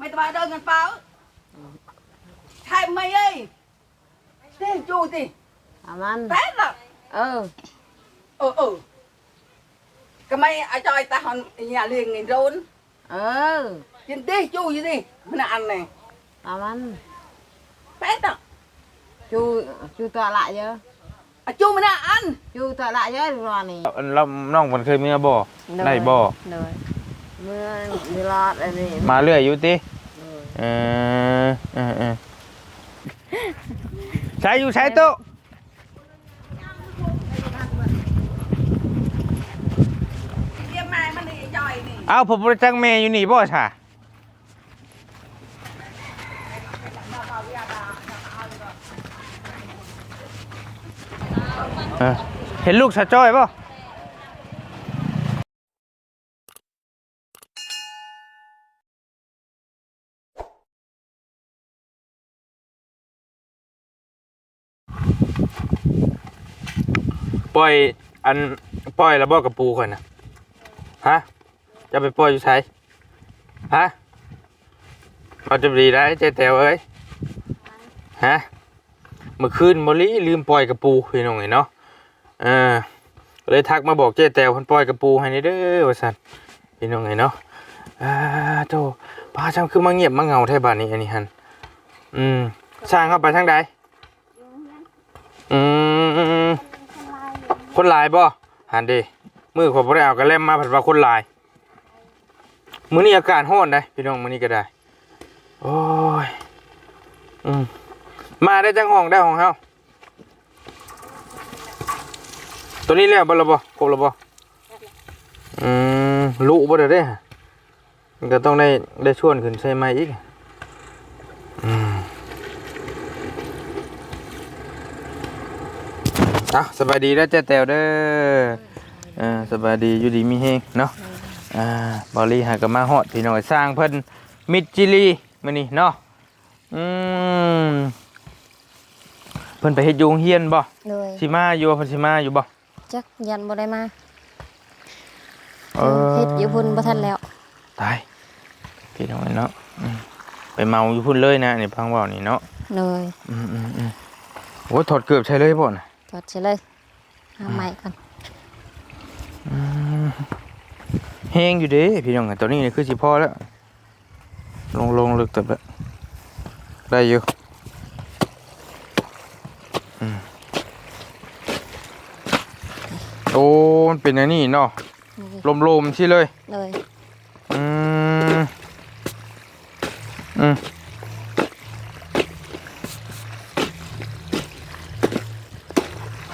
មិនត្បាដល់កាន់ប៉ៅថែមមិនអីទីជូទីអាម៉ាន់តែឡអឺអូអូកុំឲ្យអាចឲ្យតាហនញាលៀងនេះរូនអឺជិនទេជូយទេមិនអានណែអាម៉ាន់តែតជូជូតឡាក់យើអាជូមិនអានជូតឡាក់យើរាល់នេះឡំនងមិនឃើញមានបោណៃបោណៃามันแป๊ดอะ chu chu tọa lại chứ อะจูมันอัน chu tọa lại chứ rồi này เราน้องมันเคยมีบ่ได้บ่ rồi mưa mưa lọt rồi này มาเรื่อยอยู่ติ rồi เออเออเออใช้อยู่ใช้โต๊ะเยี่ยมแม่มันนี่จอยนี่เอาผมบ่ได้จังแม่อยู่นี่บ่ช่ะเออเห็นลูกสะจ้อยบ่ป ล่อยอันปล่อยแล้วบอกกับปูก่อนนะฮะจะไปปล่อยอยู่ไสฮะเราจะดีได้เจ๊แตวเอ้ยฮะเมื่อคืนมอลี่ลืมปล่อยกับปูพี่น้องไงเนาะเออก็เลยทักมาบอกเจ๊แตวเพิ่นปล่อยกับปูให้นี่เด้อว่าซั่นพี่น้องไงเนาะอ่าโตพาจำคือมาเงียบมาเหงาแท้บ้านนี้อันนี้หันอืมสร้างเข้าไปทางใดอืม คนหลายบ่หันดิมือขอยบ่ได้เอากระเล่มมาผัดว่าคนหลายมื้อนี้อากาศร้อนได้พี่น้องมื้อนี้ก็ได้ โอ้ยอืมมาได้จังห้องได้ห้องเฮาตัวนี้แล้วบ่ละบ่ครบล้วบ่อืมลุบ่ได้เด้มันก็ต้องได้ได้ชวนขึ้นใช่ไหมอีกอืม อะสบายดีแล้วเจ๊แตวเด้ออ่าสบายดีอยู่ดีมีเฮงเนาะอ่าบอลลี่หากนมาฮอดพี่น้อยสร้างเพิ่นมิดจิลีมื้อนี้เนาะอืมเพิ่นไปเฮ็ดอยูโรงเฮียนบ่ rồi สิมาอยู่บ่เพิ่นสิมาอยู่บ่ chắc dần bộ đây mà เออ hết dự phun bộ thân lẹo ตายพี่น้อยเนาะอืมไปเมาอยู่พุ่นเลยนะนี่พังเว้านี่เนาะ rồi อืมอืมอืมโอ้ยถอดเกือบใช่เลยบ่น่ะ thuật trở lên à, mày còn อืมแห้งอยู่เด้พี่น้องอะตัวนี้นี่คือสิพอแล้ว ลงลงลึกแต่ละได้อยู่อืมโอ้มันเป็นอันนี้เนาะ Rồi, ลมๆที่เลย rồi อืม อืม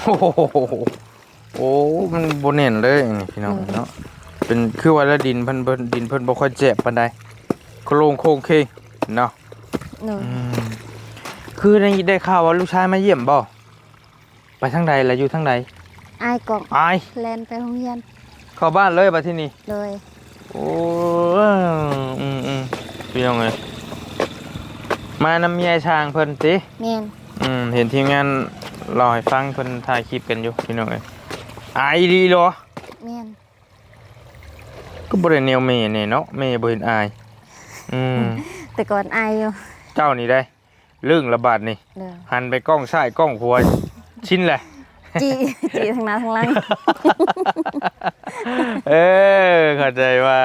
โอ้โหโอ้มันบนเน่นเลยนี่พี่น้องเนาะเป็นคือว่าละดินเพิ่นเพิ่นดินเพิ่นบ่ค่อยเจ็บปานใดโครงโครงเคงเนาะ rồi อืมคือได้ได้ข่าวว่าลูกชายมาเยี่ยมบ่ไปทางใดล่ะอยู่ทางใด ai còn อาย lên phải không gian เข้าบ้านเลยบัดที่นี่ rồi โอ้อืมอืมพี่น้องเอ้ยมานำเมียช้างเพิ่นติ men อืมเห็นทีมงาน รอให้ฟังเพิ่นถ่ายคลิปกันอยู่พี่น้องเอ้ยอายดีเหรอ men ก็บ่ได้แนวแม่นี่เนาะแม่บ่เห็นอายอืมแต่ก่อนอายอยู่เจ้านี่ได้เรื่องระบาดนี่เด้อหันไปกล้องซ้ายกล้องขวาชินแหละ จีจีทางหน้าทางหลังเออเข้าใจว่า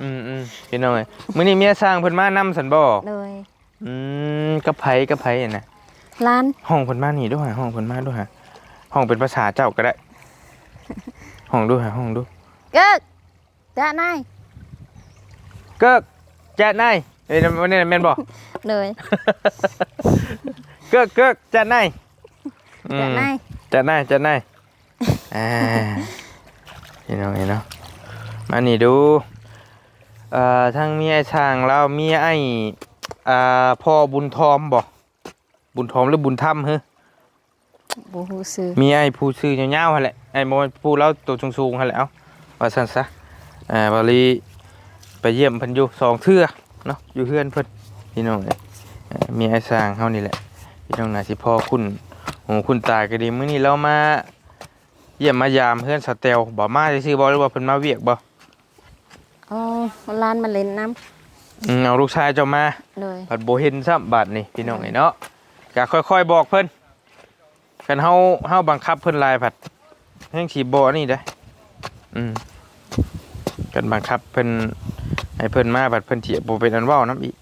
อืมอืมพี่น้องเอ้ยมื้อนี้เมียสร้างเพิ่นมานำสันบ่เลยอืมกับไผกับไผอะนะ ร้านห้องเพิ่นมานี่ด้วยหาห้องเพิ่นมาด้วยหาห้องเป็นภาษาเจ้าก็ได้ ห้องดูหาห้องดูเกิกจ้านายเกิกแจ๊ดนายเอ้ยวันนี้แม่นบ่เลยเกิกเกิกแจ๊ดนายอืมจ้านายแจ๊ดนายแจ๊ดนายอ่าพี่น้องเห็นเนาะมานี่ดูเอ่อทางเมียช่างเราเมียไอ้อ่าพ่อบุญทอมบ่ บุญทอมหรือบุญธรรมเฮ้บูฮูซื้อมีไอ้ผู้ชื่อยาวๆหั่นแหละไอ้โมผู้เล่าตัวสูงๆหั่นแหละเอ้าว่าซั่นซะอ่าบาลีไปเยี่ยมเพิ่นอยู่สองเทื่อเนาะอยู่เฮือนเพิ่นพี่น้องเอ้ยเอ่อมีไอ้สร้างเฮานี่แหละพี่น้องน่าสิพ่อคุณหูคุณตาก็ดีมื้อนี้เรามาเยี่ยมมายามเฮือนสแตลบ่มาซื่อๆบ่หรือว่าเพิ่นมาเวียกบ่อ๋อร้านมาเล่นน้อืมเอาลูกชายเจ้ามาเลยผัดโบเห็นซ้ำบาดนี่พี่น้องไอ้เนาะ ก็ค่อยๆบอกเพิ่นกันเฮาเฮาบังคับเพิ่นลายผัดแห่งสีบ่นี่ได้อืมกันบังคับเพิ่นให้เพิ่นมาผัดเพิ่นสิบ่เป็นอันเว้านํอีก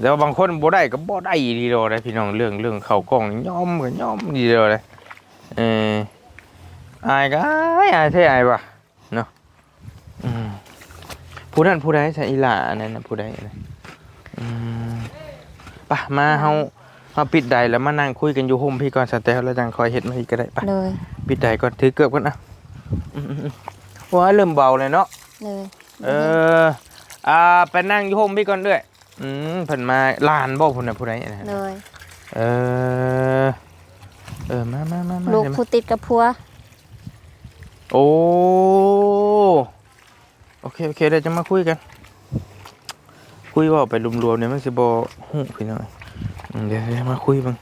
แต่ว่าบางคนบ่ได้ก็บ่ได้ดีโดได้พี่น้องเรื่องเรื่องเข้ากล้องนี่ยอมก็ยอมดีโดเลยเอออายก็อายอายแท้อายว่ะเนาะอืมผู้นั้นผู้ใดใช่อีหล่าอันนั้นน่ะผู้ใดนนั้นอืมปะมาเฮา เฮาปิดใดแล้วมานั่งคุยกันอยู่โฮมพี่ก่อนสแตลแล้วจังคอยเฮ็ดมาอีกก็ได้ปะเลยปิดใดก่อนถือเกือบก่อนนะอืมๆๆหัวเริ่มเบาเลยเนาะเลยเอออ่าไปนั่งอยู่โฮมพี่ก่อนเด้อยอืมเพิ่นมาลานบ่พุ่นน่ะผู้ใดนะเลยเออเออมามามามาลูกเดี๋ยวมาผู้ติดกับพัวโอ้โอเคโอเคเดี๋ยวจะมาคุยกัน คุยเว่าไปรวมๆเนี่ยมันสิบ่ฮู้พี่น้อยอืม เดี๋ยวเดี๋ยวมาคุยเบ้าง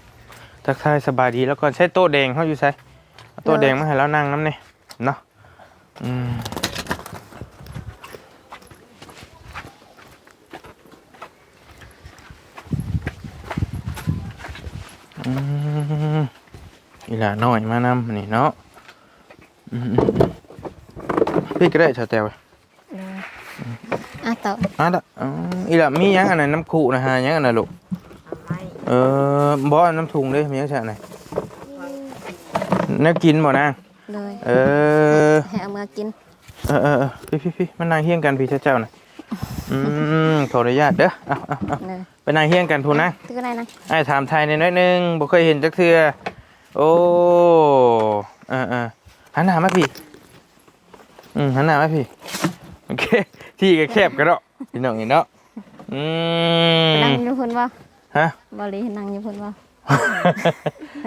ทักทายสบายดีแล้วก่อนใช้โต๊ะแดงเขาอยู่ใส่เอาโต๊ะแดงมาให้แล้วนั่งน้ำเนี่ยเนาะอืมอืมอีหล่าน้อยมานำนี่เนาะอืมๆพี่ก็ได้ชาวแตวเลยอะต่ออะละอ๋ออีหล่ามีหยังอันไหนน้ำขู่นะฮะหยังอันไหนลูก เออบ่เอาน้ำถุงเลยมีหยังใช่ไหนแน้ำกินบ่นางเลยเออให้เอามากิน เออเออเออพี่พี่พี่มานั่งเฮี้ยงกันพี่เจ้าๆน่ะอืมขออนุญาตเด้อเอาเอาเอาเลยไปนั่งเฮี้ยงกันพูนนะตื้ออะไรนะไอ้ถามไทยในน้อยหนึงบ่เคยเห็นจักเทื่อโอ้เออเออหันหน้ามาพี่อืมหันหน้ามาพี่โอเคที่ก็แคบกันเนาะพี่น้องนี่เนาะอืม นั่งอยู่พุ่นบ่ ฮะบรินั่งอยู่พุ่นบ่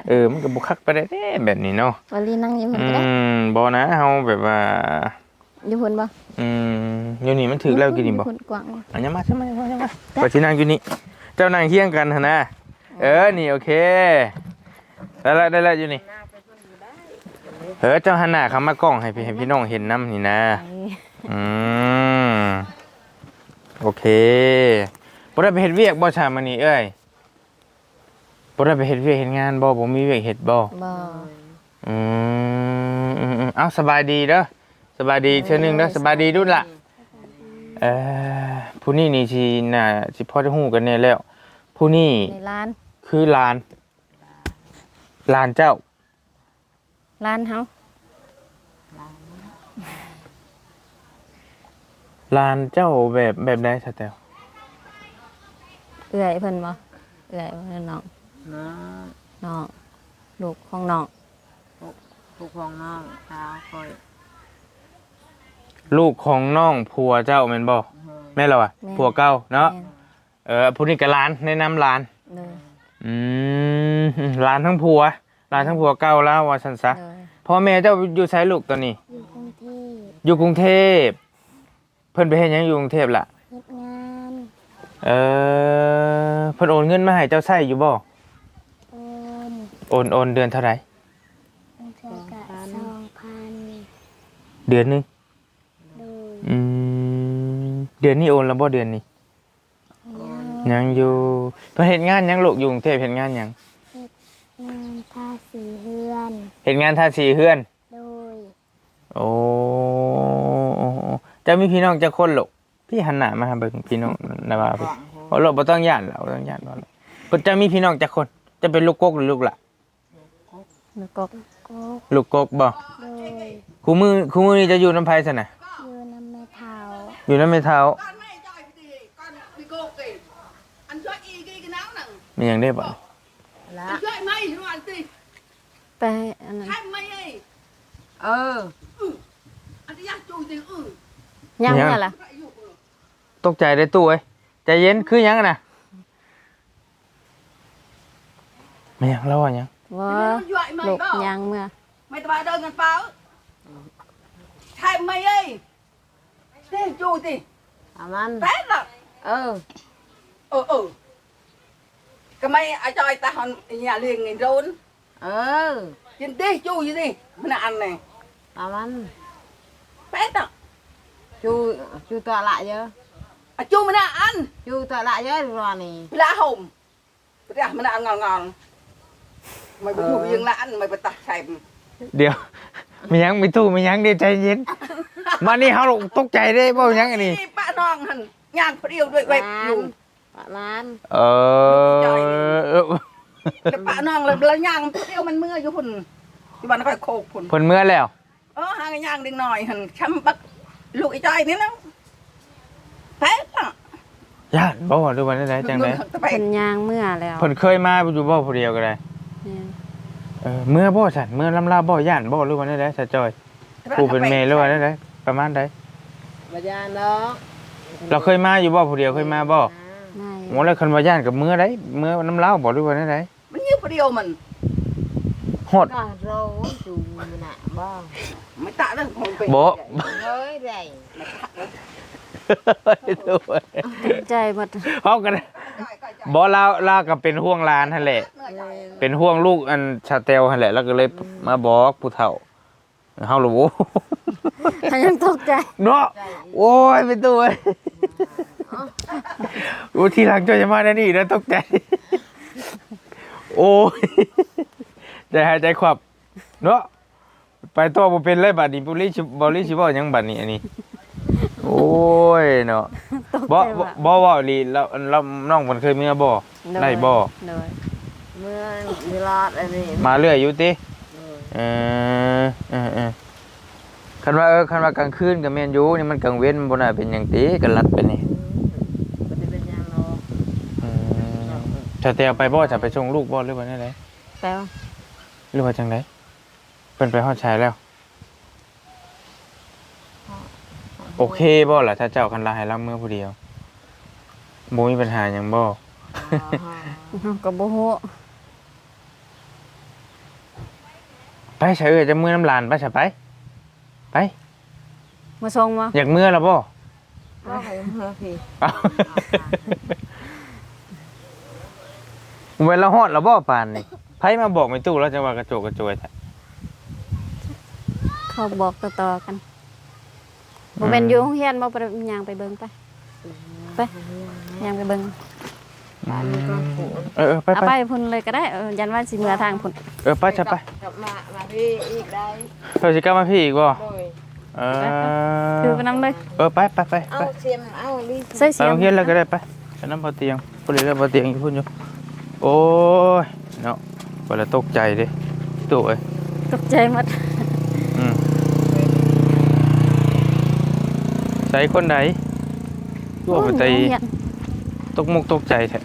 เออมันก็บุคักไปได้เด้แบบนี้เนาะบรินั่งอยู่พุ่นอืก็ได้มบ่นะเฮาแบบว่า อยู่พุ่นบ่อืมอยู่นี่มันถึกแล้วกินนี่บ่อยู่พุ่นกว้างบ่ อันยังมาใช่ไหมมาใช่ไหมก็สินั่งอยู่นี่ เจ้านั่งเคียงกันหั่นนะ เออ นี่โอเค ได้แล้วได้แล้วอยู่นี่ เออเจ้าหันหน้าเข้ามากล้องให้พี่ให้พี่น้องเห็นน้ำนี่นะไปอืม โอเค บ่ได้ไปเฮ็ดเวียกบ่ชามื้อนี้เอ้ยบ่ได้ไปเฮ็ดเวียกเฮ็ดงานบ่บ่มีเวียกเฮ็ดบ่บ่อืมอืมอืมเอาสบายดีเด้อสบายดีเชื่อหนึ่งเด้อสบายดีดุดละเออผู้นี้นี่สิน่าสิพอจะฮู้กันแน่แล้ว ผู้นี้ในร้านคือหลานหลานเจ้าร้านเฮาหลานเจ้าแบบแบบใดสแตล เอื้อยเพิ่นบ่เอื้อยเพิ่นน้องนะน้องลูกของน้องผู้ครองน้องสาวคอยลูกของน้องผัวเจ้าแม่นบ่แม่นเหรอวะผัวเก่าเนาะแม่เออผู้นี้ก็หลานแนะนำหลานเลยอืมหลานทั้งผัวหลานทั้งผัวเก่าแล้วว่าซั่นซะเลยพ่อแม่เจ้าอยู่ไสลูกตอนนี้ อยู่กรุงเทพอยู่กรุงเทพเพิ่นไปเฮ็ดหยังอยู่กรุงเทพล่ะเฮ็ดงาน เออเพิ่นโอนเงินมาให้เจ้าใช้อยู่บ่โอนโอนโอนเดือนเท่าไหร่เทื่อกะสองพันเดือนหนึงโดยอืมเดือนนี้โอนแล้วบ่เดือนนี้ยังยังอยู่เพิ่นเฮ็ดงานหยังลูกอยู่กรุงเทพเฮ็ดงานหยังงานภาษีเฮือน เฮ็ดงานทาสีเฮือน โดยโอ้โอ้โอ้เจะมีพี่น้องจักคนลูก พี่หันหน้ามาหาเบิ่งพี่น้องนะว่าพี่บ่ลูกบ่ต้องย่านแล้วบ่ต้องย่านบ่ลูกเพิ่นจะมีพี่น้องจักคน จะเป็นลูกกกหรือลูกหล่ะแล้วก็ลูกกกบ่โดยคู่มือคู่มือนี่จะอยู่น้ำไผซั่นน่ะ อยู่น้ำแม่เฒ่าอยู่น้ำแม่เท้า con mày cho ai thì con đi cô kì ăn cho y cái cái não nè มีหยังได้บ่ ละ ăn cho ai mày nó ăn gì ไปอันนั้น hai mày ấy เออ ăn đi ăn chui thì ừ ยังเมื่อล่ะ lại dụ rồi ตกใจได้ตู้เอ้ยใจเย็นคือหยังอะน่ะไม่หยังแล้วว่าหยัง ว่า nó dọa ลู mày ก bao ยังเมื่อ mày tao bà đơn ngàn pháo hai mày ấy đi chui thì เอามัน té là เออ ừ ừ cái mày ai cho ai ta hòn nhà liền nghìn rôn เออ trên đi chui gì đi mình ăn này เอามัน té đó ชูชูตัวละเยอะ à à chú mình ăn อยู่ตลาดเยอะรอนี่ lá hồng ra mình ăn ngon ngon mày bị ngủ riêng là ăn mày bị tạt xài เดี๋ยวมีหยังมีตู้มีหยังเดี๋ยวใจเย็นมานี่เฮาตกใจได้บ่หยังอันนี้ bạn non hẳn nhang phải yêu đuổi vậy ร้าน dùng ร้านเออเออ là bạn non là là nhang phải yêu mình mưa vô phun thì bạn nó phải khô phun เพิ่นเมื่อแล้ว ờ hai cái nhang đừng nồi hẳn chăm bắt lụi cho ai nữa nó thế à ย่านบ่หรือว่าได้จังได๋ ta เพิ่ phải นย่างเมื่อแล้วเพิ่นเคยมาอยู่บ่ผู้เดียวก็ได้เนี่ยเออเมื่อบ่ซั่นเมื่อลำลาบ่ย่านบ่หรือว่าได้ซะจอยผู้เป็นแม่หรือว่าได้ประมาณใดบายานเนาะเราเคยมาอยู่บ่ผู้เดียวเคยมาบ่ไม่โหแล้วคันว่าย่านกับเมื่อได้เมื่อน้ำลาวบ่หรือว่าได้มัน như phải yêu mình ฮอดก็โรจูน่ะบ่ mày tạ nó không phải บ่เฮ้ยได้ ใจหมดเฮากันบ่ลาวลาวก็เป็นห่วงหลานหั่นแหละ เป็นห่วงลูกอันชาเตลหั่นแหละ แล้วก็เลยมาบอกผู้เฒ่าเฮารู้ถ้ายังตกใจเนาะโอ้ยเป็นตัวเอ้ยโอ้ทีหลังเจ้าจะมาได้นี่นะตกใจ โอ้ยใจหายใจขวับเนาะไปตัวบ่เป็นเลยบัดนี้บุรีสิบ่รีสิบ่หยังบัดนี้อันนี้ โอ้ยเนาะตกบ่ใจบ่ว่าบ่เว้าอีหลีแล้วแล้วน้องเพิ่นเคยมีบ่ได้บ่โดยเมื่อมีรอดอันนี้มาเรื่อยอยู่ติเออเออเออเออคันว่าเออคันว่ากลางคืนก็แม่นอยู่นี่มันกลางเว้นมันบ่น่าเป็นหยังติก็ลัดไปนี่บ่ได้เป็นหยังเนาะอืมจะเตียวไปบ่จะไปส่งลูกบ่หรือว่าจังไดแปลว่าหรือว่าจังไดเพิ่นไปฮอดชายแล้ว โอเคบ่ล่ะถ้าเจ้าคันลาให้เราเมื่อผู้เดียวบ่มีปัญหาหยังบ่อ๋อเฮาก็บ่ฮู้ไปใช้เอ้ยจะเมื่อน้ำลานไปใช่ไป ไป มาส่งมาอยากเมื่อแล้วบ่ก็ไปเมื่อพี่เอ้าเวลาฮอดแล้วบ่ปานนี่ไผมาบอกไม่ตู้แล้วจังว่ากระโจกกระโจยแท้เขาบอกต่อๆกัน บ่แม่นอยู่โรงเรียนบ่ไปย่างไปเบิ่งไปไปย่างไปเบิ่งบ้านนี้ก็ผูกเออเออไปเอาไปไปพุ่นเลยก็ได้เออยันว่าสิเมื่อทางพุ่นเออไปจะไปกลับมามาพี่อีกได้เธอสิกลับมาพี่อีกบ่โดยเอคืออไปนํเลยเออไปไปไปเอาไปเสียมเอาลีใส่ไปเสียโรงงเรียนแล้วก็ได้ไปไปน้ำพอเตียงพอดีแล้วพอเตียงอยู่พุ่นอยู่โอ้ยเนาะเวลาตกใจเดิตู้เอ้ยตกใจหมด อืม ใส่คนไหนตัวมันใจโอ้ยโรงเรียนตกมุกตกใจแท้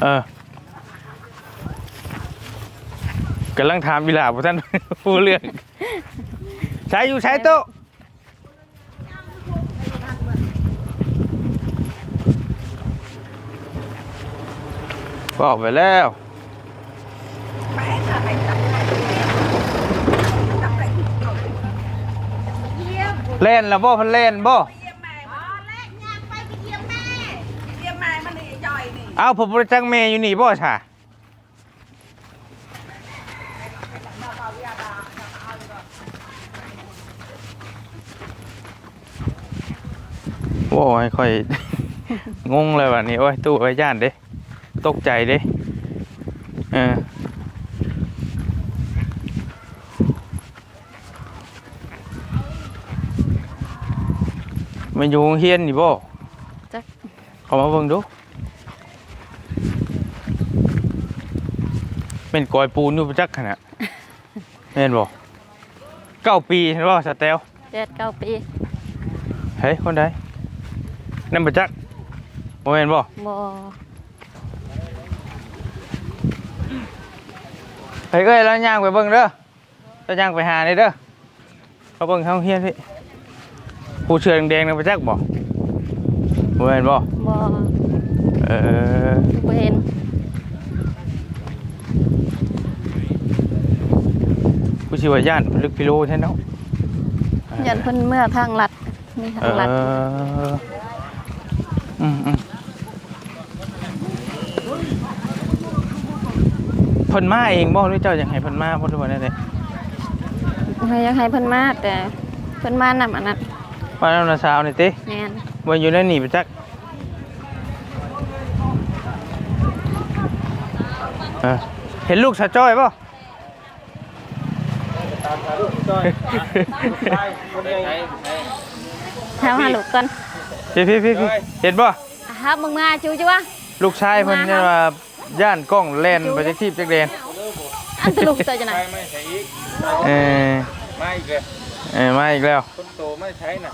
เออกำลังถามวิลาบ่ท่านผู้เรื่อง ใช้อยู่ใช้โต๊ะ บอกไปแล้วเล่นแล้วบ่เพันเล่นบ่เอาผมบริจักเมย์อยู่นี่บ่ช่ะโอ้ยค่อย งงเลยวันนี้ โอ้ย ตู้ไอ้ยย่านเด้ ตกใจเด้เออมันอยู่โรงเฮียนนี่บ่จักเขามาเบิ่งดูเป็นกอยปูนอยู่ประจักขนาดแม่นบ่เก้าปีเห็นบ่สเตลเจ็ดเก้าปี เฮ้ยคนใดนั่นประจักบ่แม่นบ่บ่ เฮ้ยเอ้ยแล้วย่างไปเบิ่งเด้อแล้วย่างไปหานี่เด้อเราเบิ่งเฮาเฮียนพี่ผู้เชื่อแดงๆนั่นประจักบ่บ่แม่นบ่ บ่ เออ บ่เห็น ผู้ชื่อว่าย่านลึกพิโลแท้เนาะ ยันเพิ่นเมื่อทางลัดมีทา เอง ลัด ออืมอืม พิ่นมาเองบ่หรือเจ้าอยากให้เพิ่นมาบ่ทุกวันได้เลยให้ยังให้เพิ่นมาแต่เพิ่นมานำอันนั้นมาแล้วนะสาวนี่ติแม่นว่าอยู่ในนี่ไปจักเออเห็นลูกสะจ้อยป่ะถามหาลูกก่อนพี่พี่พี่พี่เห็นป่ะฮับมึงมาจูจ้ะวะลูกชายเพิ่นเนี่ยว่า ย่านกล้องเล่นไปจักทีบจักเดนอันลูกตัวจะไหนใช่ไม่ใช่อีกเออไม่อีกเลยเออมาอีกแล้วคนโตไม่ใช้น่ะ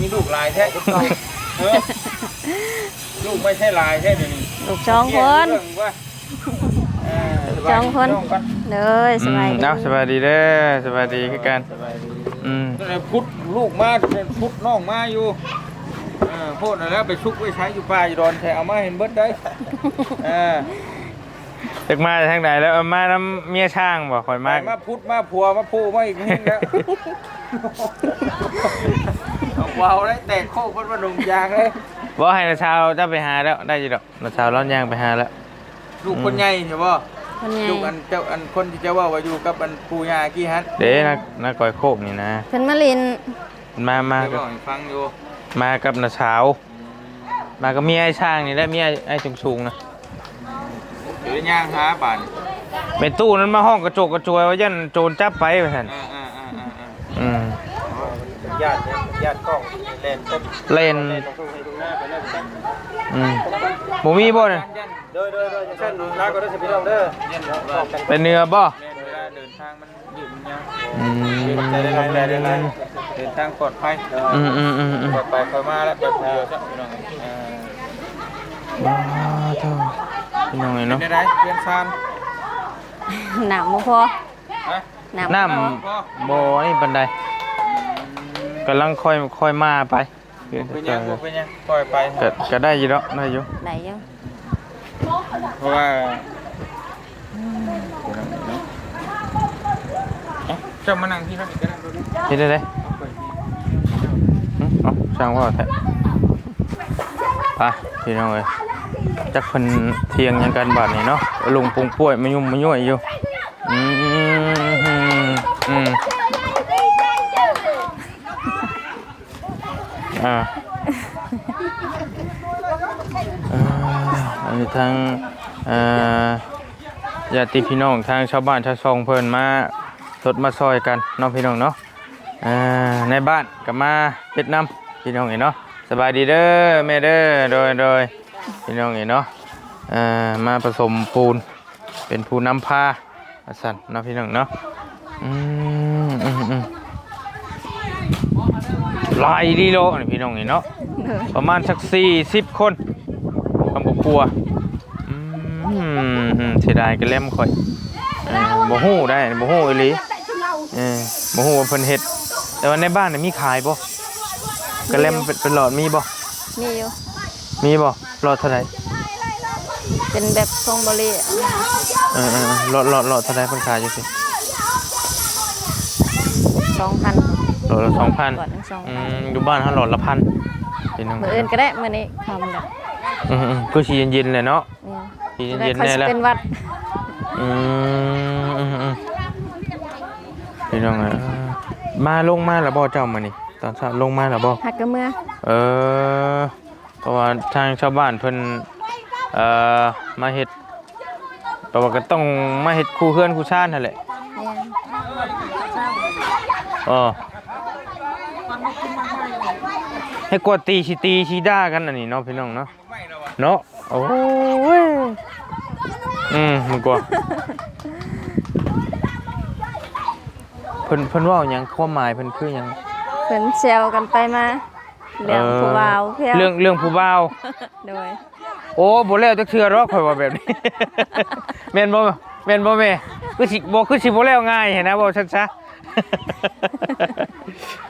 มีลูกลายแท้คนโตเออลูกไม่ใช่ลายแท้เดี๋ยวนี้ลูกสองคนเรื่องว่าเออสบายสองคนน้กันเด้อสบายอืมดีเอาสบายดีเด้อสบายดีคือกันสบายดีอืมนั่นแหละพุทธลูกมาพุทธน้องมาอยู่ เออโพดนั่นแหล้วไปชุกไว้ใช้อยู่ป่าอยู่ดอนแถเอามาเห็นเบิดได้ เออจากมาจากทางไหนแล้วเอามาน้ำเมียช่างบ่ข่อยมามาพุทธมาผัวมาพูมาอีกนิดแล้วเอาวาวได้แตกโคกเพิ่นมาดงยางเลยบ่ให้นาชาวเจ้าไปหาแล้วได้อยู่ดอกนาชาวร้อนยางไปหาแล้ว ลูกคนใหญ่ใช่ป่ะคนใหญ่ลูกอันเจ้าอันคนที่เจ้าว่าว่าอยู่กับอันปู่ย่ากี่ฮันเด้นักนักก่อยโคกนี่นะเพิ่นมาลินมามาเดี๋ยวกับบอกให้ฟังอยู่ มากับนาชาว มากับเมียไอ้ช่างนี่แหละเมียไอ้จุงสูงๆนะเดี๋ยวย่างหาบ้านเป็นตู้นั้นมาห้องกระโจกกระจวยว่ายันโจรจับไปไปท่นอ่าอ่าอ่าอ่าอ่าอืมญาติญาติกล้องเล่นต้นเล่นตรงให้ตรงหน้าไปแล้วกันอืมบ่มีบ่เนี่ยโดยโดยโดยเช่นลาก็ได้สิพี่น้องเด้อเนี่ยเนาะกันเป็นเนื้อบ่แม่นเวลาเดินทางมันยืดมันยาวอืมใจได้ไรได้ไร เดินทางปลอดภัยอืมอืมอืมอืมปลอดภัยค่อยมาแล้วแบบเดียวจ้ะพี่น้องอ่าบ้าเท่าพี่น้องไงเป็เนาะนได้ไรเพื่อนซานหนามบ่พอฮะหนามน้ำบ่นี่บันไดกำลังค่อยค่อยมาไปเป็นยังบ่เป็นยังปล่อยไปก็ก็ได้อยู่แล้วได้อยู่ได้อยู่เพราะว่าจะมานั่งที่นั่นก็ได้ดูดิเฮ็ดได้ได้หึเอ้า ช่างว่าแท้ไปพี่น้องเอ้ยจักเพิ่นเทียงยังกันบาดนี้เนาะลุงปุงป่วยมายุ่มมาย่วยอยู่อืมอืมอ่าเอ่ออันนี้ทางอ่อญาติพี่น้องทางชาวบ้านชาวซองเพิ่นมาสดมาซอยกันน้องพี่น้องเนาะอ่อในบ้านก็มาเฮ็ดน้ำ พี่น้องเห็นเนาะสบายดีเด้อแม่เด้อโดยโดยพี่น้องเห็นเนาะเอ่อมาผสมปูน เป็นปูนน้ำพาอาสั่นเนาะพี่น้องเนาะอืมอืมอืมลายดีโลนี่พี่น้องเห็นเนาะประมาณสักสี่สิบคนคำบกลัวอืมเสียดายกันเล่มค่อยบ่ฮู้ได้บ่ฮู้อีหลีเออบ่ฮู้ว่าเพิ่นเฮ็ดแต่ว่าในบ้านน่ะมีขายบ่ กระเล่มเป็นเป็นหลอดมีบ่มีอยู่ มีบ่หลอดเท่าไหร่เป็นแบบทรงบริเออเออเออหลอดหลอดหลอดเท่าไหร่เพิ่นขายอยู่สิสองพันหลอดละ2,000ก่อนหนึ่งสองอืพันมอยู่บ้านเฮาหลอดละพันพี่น้องมืออื่นก็ได้มือนี้ทำแบบอืมอืมคือสิเย็นๆเลยเนาะนี่สิจะได้เย็นๆเขาแน่สิแล้ว เป็นหวัดอืมอืมอืมพี่น้องเอ้ยมาลงมาแล้วบ่เจ้ามานี่ ตอนเช้าลงมาแล้วบ่หักกระเมื่อเออเพราะว่าทางชาวบ้านเพิ่นเอ่อมาเฮ็ดแปลว่าก็ต้องมาเฮ็ดคู่เฮือนคู่ชานนั่นแหละเนี่ยเออให้กดตีสิตีสิด่ากันอันนี้เนาะพี่น้องเนาะเนาะโอ้ยอืมมันกว่าเพิ่นเพิ่นเว้าหยังความหมายเพิ่นคือหยัง เพิ่นเซลกันไปมาเรื่องผู้บ่าวเพี้ยวเรื่องเรื่องผู้บ่าวโดยโอ้บ่แล้วจักเทื่อหรอกข่อยว่าแบบนี้แม่นบ่แม่นบ่แม่คือสิบ่คือสิบ่แล้วง่ายเห็นนะบ่ชัดซะ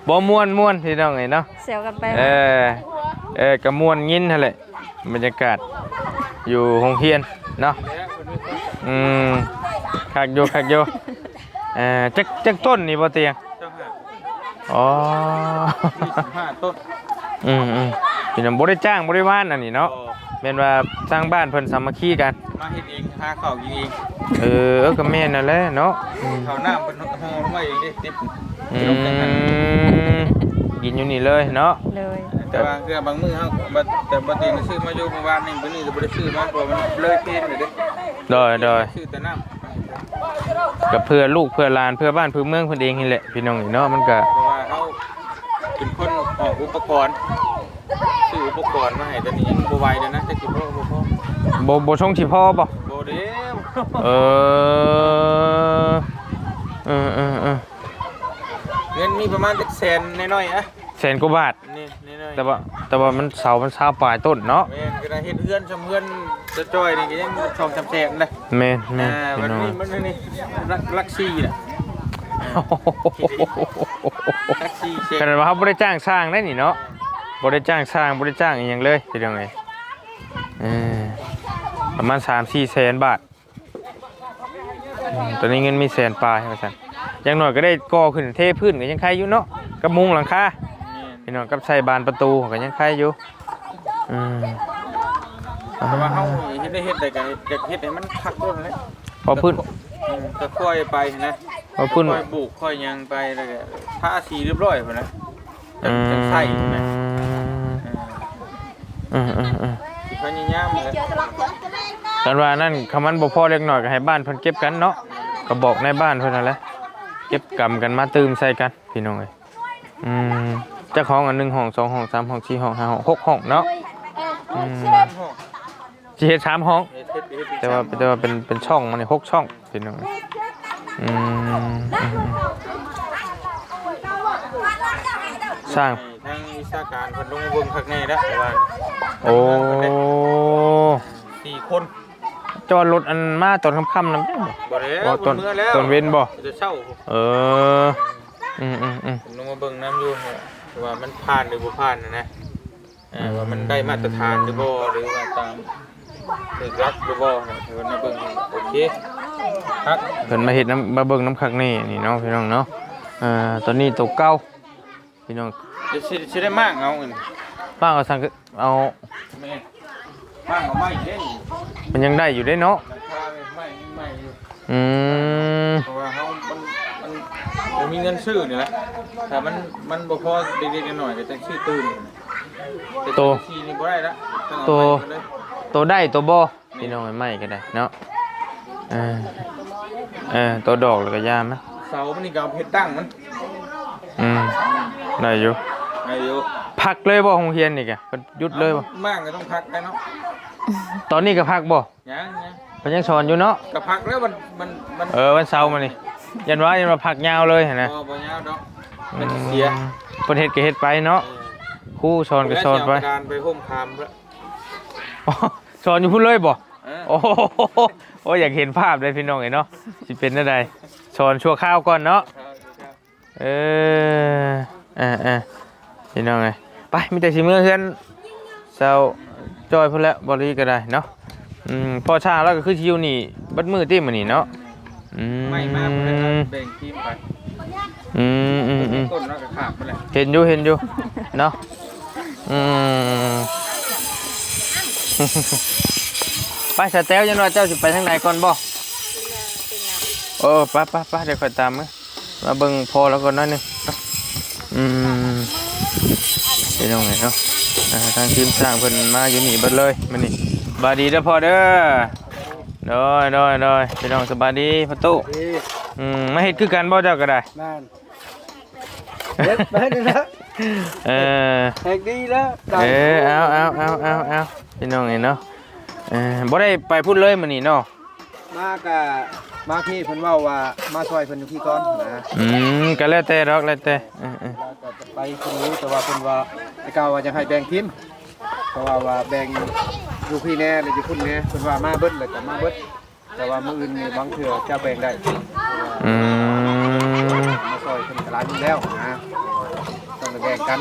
บ่ม่วนม่วนพี่น้องไงเนาะเซลกันไปเอมาอเออก็ม่วนยินนั่นแหละบรรยากาศอยู่โรงเรียนเนาะอืมคักอยู่คักอยู่เอ่อจักจักต้นนี่บ่เตียงเจ้าห้า อ๋อยี่สิบห้าต้นอืมอืมพี่น้องบ่ได้จ้างบ่ได้ว่านอันนี้เนาะแม่นว่าสร้างบ้านเพิ่นสามัคคีกัน มาเฮ็ดเองหาข้าวกินเองเออเออก็แม่นนั่นแหละเนาะอืมข้าวน้ำเป็นห่อลงมาเองเด้ติ๊บอืลงจากนั้นมกินอยู่นี่เลยเนาะ เลยแต่ว่าคือบางมื้อเฮาบัดแต่บ่เตียงซื้อมาอยู่เมื่อวานนี่มื้อนี้ก็บ่ได้ซื้อมาเพราะมันเลยเพลนเลยเด้โดยโดยซื้อแต่น้ำ กับเพื่อลูกเพื่อหลานเพื่อบ้านเพื่อเมืองเพิ่นเองนี่แหละพี่น้องนี่เนาะมันก็เพราะว่าเขาเป็นคนออกอุปกรณ์ซื้ออุปกรณ์มาให้ตอนนี้ยังบ่ไหวเลยนะแต่กี่พ่อบ่พ่อบ่บ่ชงที่พ่อบ่บ่เด้เออเออเออเออเงินมีประมาณจักแสนน้อยๆอะแสนกว่าบาทนี่น้อยๆแต่ว่าแต่ว่ามันเสามันเสาปลายต้นเนาะแม่นก็ได้เฮ็ดเฮือนชำเฮือน จะจ้อยนี่ก็ยังสองสามแสนเลยแม่นแม่อ่านพี่วันน้องนี้มันนี่รักรักซี่น่ะรักซี่เช็ขนาดว่าเขาบ่ได้จ้างสร้างได้นี่เนาะบ่ได้จ้างสร้างบ่ได้จ้างอีหยังเลยพี่น้องเอ้ยเออประมาณ3-4แสนบาทอืมตอนนี้เงินมีแสนปลายว่าซั่นอย่างน้อยก็ได้ก่อขึ้นเทพื้นก็ยังใครอยู่เนาะกับมุงหลังคา พี่น้องกับใส่บานประตูก็ยังใครอยู่อืม แต่ว่าเฮาเฮ็ดได้เฮ็ดได้ก็อยากเฮ็ดให้มันคักด้วยนั่นแหละพอพื้นอืมก็ค่อยไปนะพอพื้นค่อยปลูกค่อยหยังไปแล้วก็ทาสีเรียบร้อยพุ่นนะจัอืงมจังใส่นะอืมอืมอืมพยายามเลยกันว่านั่นคำมันบ่พอเล็กน้อยก็ให้บ้านเพิ่นเก็บกันเนาะก็บอกในบ้านเพิ่นนั่นแหละเก็บกำกันมาตื่มใส่กันพี่น้องเอ้ยอืมเจ้าของอันหนึ่งห้องสองห้องสามห้องสี่ห้องห้าห้องหกห้องเนาะอืม สิเฮ็ดสามห้องเฮ็ดเฮ็ดเฮ็ดแต่ว่าแต่ว่าเป็นเป็นช่องมันนี่หกช่องพี่น้องอืมอืมสร้างทางวิชาการเพิ่นลงมาเบิ่งข้างในแล้วแต่ว่าโอ้สี่คนจอดรถอันมาตอนค่ำๆนำได้บ่บ่แล้วบ่ต้นเมื่อแล้วต้นเว้นบ่จะเช่าเอออืมอืมอืมผมลงมาเบิ่งน้ำอยู่ว่ามันผ่านหรือบ่ผ่านนะนะเออว่ามันได้มาตรฐานหรือบ่หรือว่าตาม เอกลักษณ์หรือบ่นะถือว่ามาเบิ่งโอเคครับเพิ่นมาเฮ็ดน้ำมาเบิ่งน้ำคักนี่นี่เนาะพี่น้องเนาะอ่าตอนนี้ตัวเก่าพี่น้องจะสิสิได้มากเอาเงินบ้างเอาสั่งเอาแม่มากเอาไม่เด้นมันยังได้อยู่ได้เนาะราคาไม่ไม่อยู่อืมเพราะว่าเขามันมันบ่มีเงินซื้อนี่แหละแต่มันมันบ่พอเด็กๆหน่อยๆก็จะซื้อตื่นแต่ตัวซีนี่บ่ได้ละต้ องเอาไม้มาเลยตัวได้ตัวบ่พี่น้องไม่ก็ได้เนาะเออเออตัวดอกแล้วก็ยามนะเสามันนี่ก็เอาเพชรตั้งมันอืมได้อยู่ไอ้อยู่พักเลยบ่โรงเรียนนี่กะเพิ่นหยุดเลยบ่มากก็ต้องพักกันเนาะตอนนี้ก็พักบ่ยังยังเพิ่นยังสอนอยู่เนาะก็พักแล้วมันมันมันเออวันเสาร์มานี่ยันว่ายันว่าพักยาวเลยหั่นนะบ่บ่ยาวดอกมันสิเสียเพิ่นเฮ็ดก็เฮ็ดไปเนาะครูสอนก็สอนไปแล้วสิเาการไปห่มคามแล้ว อ๋อสอนอยู่พุ่นเลยบ่เออโอ้โหโอ้ยอยากเห็นภาพเลยพี่น้องไอ้เนาะสิเป็นได้ใดสอนชั่วข้าวก่อนเนาะเออเออเออพี่น้องไงไปมีแต่สิมือเฮือนเซาจอยพุ่นแล้วบ่รีก็ได้เนาะอืมพอเช้าแล้วก็คือสิอยู่นี่บัดมือติมื้อนี้เนาะอืมไม่มากบ่ได้ครับแบ่งทีมไปอืมอืมอืมต้นแล้วก็ขาดไปแหละเห็นอยู่เห็นอยู่เนาะอืม ไปสแตลยันว่าเจ้าสิไปทางไหนก่อนบ่โอ้ไป้าป้าป้าเดี๋ยวค่อยตามมามาเบิ่งพอแล้วก่อนหน้อยหนึงเนาะอืมไปตรงไหนเนาะอ่าทางทีมสร้างเพิ่นมาอยู่นี่เบิดเลยมานี่บายดีเด้อพ่อเด้อโดยโดยโดยพี่น้องสบายดีพ่อตู้อืมมาเฮ็ดคือกันบ่เจ้าก็ได้นั่นเฮ็ดไปนี่นะ เออแหกดีแล้วเออเอาเอาเอาเอาเอาพี่น้องนี่เนาะเออบ่ได้ไปพูดเลยมื้อนี้เนาะมากะมาพี่เพิ่นเว้าว่ามาช่วยเพิ่นอยู่พี่ก่อนนะอืมก็แล้วแต่ดอกแล้วแต่เออเออแล้วก็ไปเพิ่นรู้แต่ว่าเพิ่นว่าแต่กาวว่าจะให้แบ่งทีมเพราะว่าว่าแบ่งอยู่พี่แน่หรืออยู่คุณแน่เพิ่นว่ามาเบิดเลยก็มาเบิดแต่ว่ามื้ออื่นนี่บางเทื่อจะแบ่งได้อืมมาช่วยเพิ่นก็หลายอยู่แล้วนะ แบ่งกัน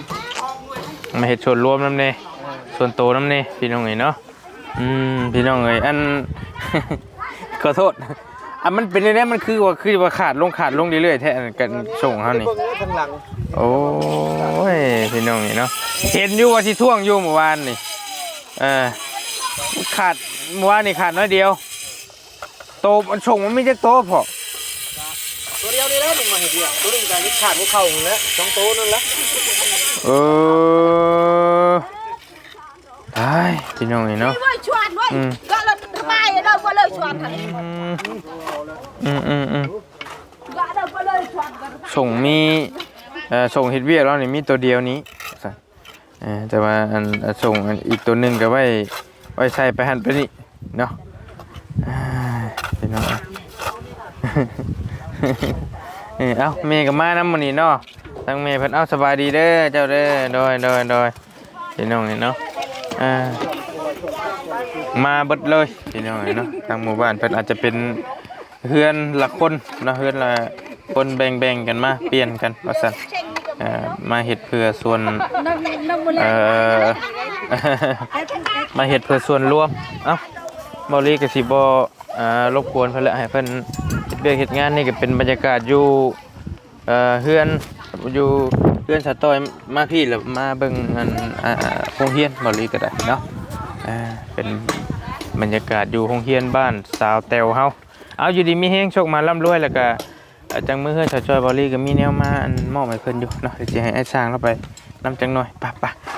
มาเฮ็ดส่วนรวมนำแน่ส่วนโตวนำแน่พี่น้องนี่เนาะอืมพี่น้องเอ้ยอันขอโทษอันมันเป็นได้มันคือว่าคือว่าขาดลงขาดลงเรื่อยๆแท้อันกันส่งเฮานี่เบิ่งเลยข้างหลังโอ้ยพี่น้องนี่เนาะเห็นอยู่ว่าสิท่วงอยู่เมื่อวานนี่เออขาดเมื่อวานนี่ขาดน้อยเดียวโตมันส่งมันไม่ใช่โตพอตัวเดียวนี่แหละมึงมาเห็นดิตัวนึงการขาดหัวเข่านั่นแหละสองตัวนั่นแหละเออตายพี่น้องนี่เนาะไว้ชวนไว้อืม ก็เลยทำไมเราก็เลยชวนทันอืมอืมอืมก็เราก็เลยชวนกันส่งมีเอ่อส่งเฮ็ดเวียกแล้วนี่มีตัวเดียวนี้สั่นเออแต่ว่าอันอันส่งอันอีกตัวหนึงก็ไว้ไว้ใส่ไปหั่นไปนี่เนาะอ่าพี่น้อง เออเอ้าแม่ก็มาน้ำมื้อนี้เนาะทั้งแม่เพิ่นเอาสบายดีเด้อเจ้าเด้อโดยโดยโดยพี่น้องนี่เนาะอ่ามาเบิดเลยพี่น้องนี่เนาะทางหมู่บ้านเพิ่นอาจจะเป็นเฮือนละคนนะเฮือนละคนแบ่งๆกันมาเปลี่ยนกันว่าซั่นเอ่อมาเฮ็ดเพื่อส่วนเอ่อมาเฮ็ดเพื่อส่วนรวมเอ้าบ่ลีก็สิบ่ อ่ารบกวนเพิ่นละให้เพิ่นเฮ็ดเวียกเฮ็ดงานนี่ก็เป็นบรรยากาศอยู่เอ่อเฮือนอยู่เฮือนสะต้อยมาพี่แล้วมาเบิ่งอันอ่าโรงเรียนบ่ลีก็ได้เนาะอ่าเป็นบรรยากาศอยู่โรงเรียนบ้านสาวแตวเฮาเอาอยู่ดีมีแฮงโชคมาร่ำรวยแล้วก็อ่าจังมื้อเฮือนสาวจอยบ่ลีก็มีแนวมาอันมอบให้เพิ่นอยู่เนาะเดี๋ยวสิให้ไอ้สร้างเราไปนำจังหน่อยไปๆ